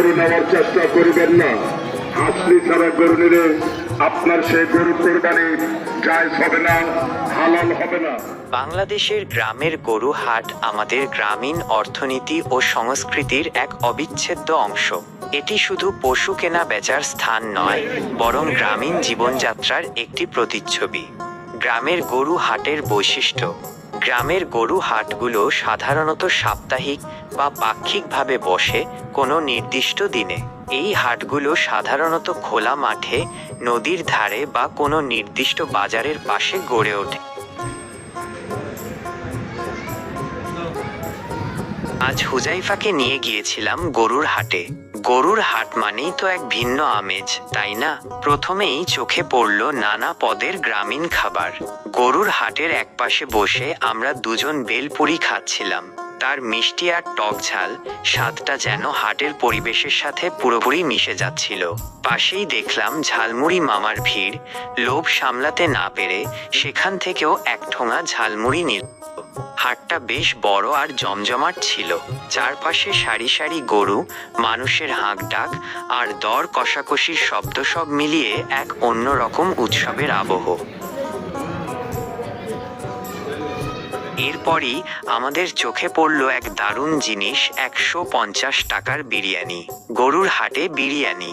গরু নেওয়ার চেষ্টা করিবেন না। হাসলি ছাড়া গরু নিলে আপনার সেই গরু কোরবানি জায়জ হবে না, হালাল হবে না। বাংলাদেশের গ্রামের গরু হাট আমাদের গ্রামীণ অর্থনীতি ও সংস্কৃতির এক অবিচ্ছেদ্য অংশ। এটি শুধু পশু কেনা বেচার স্থান নয়, বরং গ্রামীণ জীবনযাত্রার একটি প্রতিচ্ছবি। গ্রামের গরু হাটের বৈশিষ্ট্য গ্রামের গরু হাটগুলো সাধারণত সাপ্তাহিক বা পাক্ষিকভাবে বসে কোনো নির্দিষ্ট দিনে। এই হাটগুলো সাধারণত খোলা মাঠে, নদীর ধারে বা কোনো নির্দিষ্ট বাজারের পাশে গড়ে ওঠে। আজ হুজাইফাকে নিয়ে গিয়েছিলাম গরুর হাটে। গরুর হাট মানেই তো এক ভিন্ন আমেজ, তাই না? প্রথমেই চোখে পড়ল নানা পদের গ্রামীণ খাবার। গরুর হাটের একপাশে বসে আমরা দুজন বেলপুরি খাচ্ছিলাম। তার মিষ্টি আর টক ঝাল, স্বাদটা যেন হাটের পরিবেশের সাথে পুরোপুরি মিশে যাচ্ছিল। পাশেই দেখলাম ঝালমুড়ি মামার ভিড়, লোভ সামলাতে না পেরে সেখান থেকেও এক ঠোঙা ঝালমুড়ি নিল। হাটটা বেশ বড় আর জমজমাট ছিল। চারপাশে সারি সারি গরু, মানুষের হাঁক ডাক আর দর কষাকষির শব্দ সব মিলিয়ে এক অন্যরকম উৎসবের আবহ। এরপরই আমাদের চোখে পড়ল এক দারুণ জিনিস, একশো পঞ্চাশ টাকার বিরিয়ানি। গরুর হাটে বিরিয়ানি।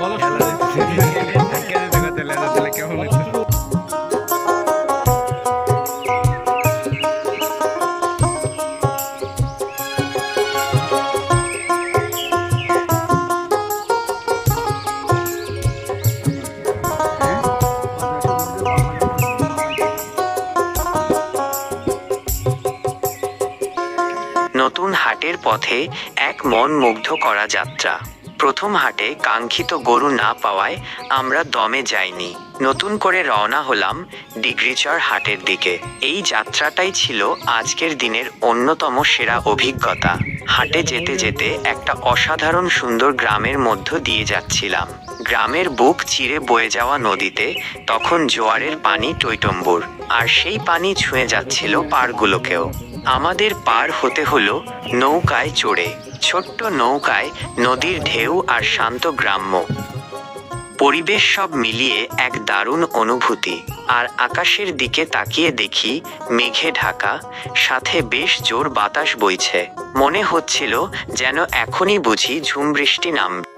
বলো। নতুন হাটের পথে এক মন মুগ্ধ করা যাত্রা। প্রথম হাটে কাঙ্ক্ষিত গরু না পাওয়ায় আমরা দমে যাইনি। নতুন করে রওনা হলাম ডিগ্রিচর হাটের দিকে। এই যাত্রাটাই ছিল আজকের দিনের অন্যতম সেরা অভিজ্ঞতা। হাটে যেতে যেতে একটা অসাধারণ সুন্দর গ্রামের মধ্য দিয়ে যাচ্ছিলাম। গ্রামের বুক চিরে বয়ে যাওয়া নদীতে তখন জোয়ারের পানি টৈটম্বুর। আর সেই পানি ছুঁয়ে যাচ্ছিল পাড়গুলোকেও। আমাদের পার হতে হলো নৌকায় চড়ে, ছোট্ট নৌকায় নদীর ঢেউ আর শান্ত গ্রাম্য। পরিবেশ সব মিলিয়ে এক দারুণ অনুভূতি। আর আকাশের দিকে তাকিয়ে দেখি মেঘে ঢাকা, সাথে বেশ জোর বাতাস বইছে। মনে হচ্ছিল যেন এখনই বুঝি ঝুম বৃষ্টি নামবে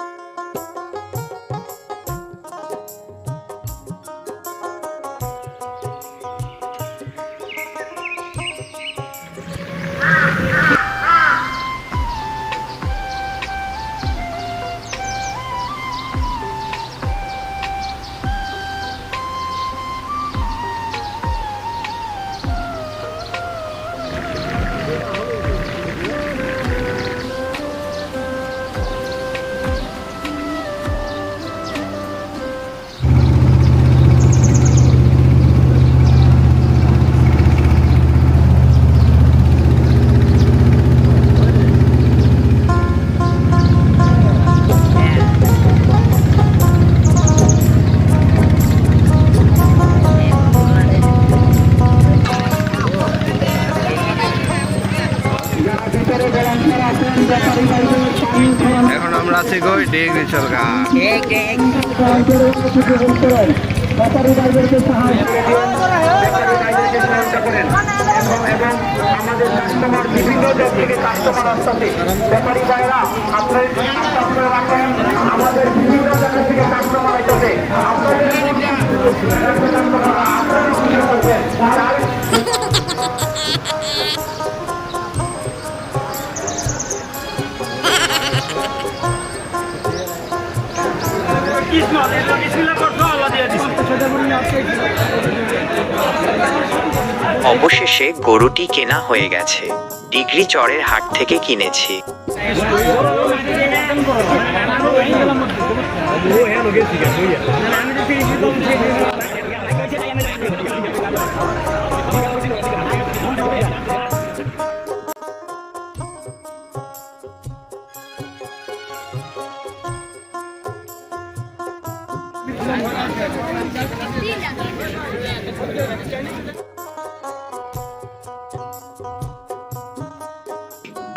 আছি গই ডিগ্রি সরকার। আমাদের বিভিন্ন জব থেকে কাস্টমার আসতেছে ব্যাপারী ভাইরা আপনার আমাদের বিভিন্ন জায়গা থেকে কাস্টমার আসতেছে আপনাদের অবশেষে গরুটি কেনা হয়ে গেছে। ডিগ্রি চরের হাট থেকে কিনেছি।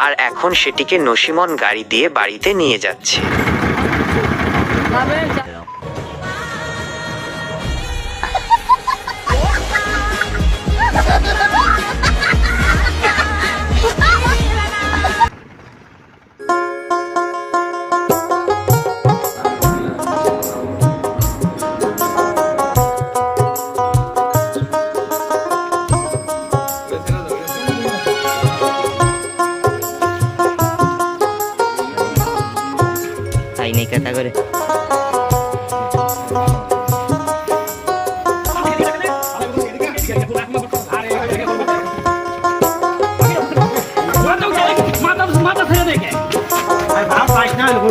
আর এখন সেটিকে নসিমন গাড়ি দিয়ে বাড়িতে নিয়ে যাচ্ছে।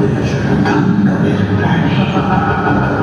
Thank you.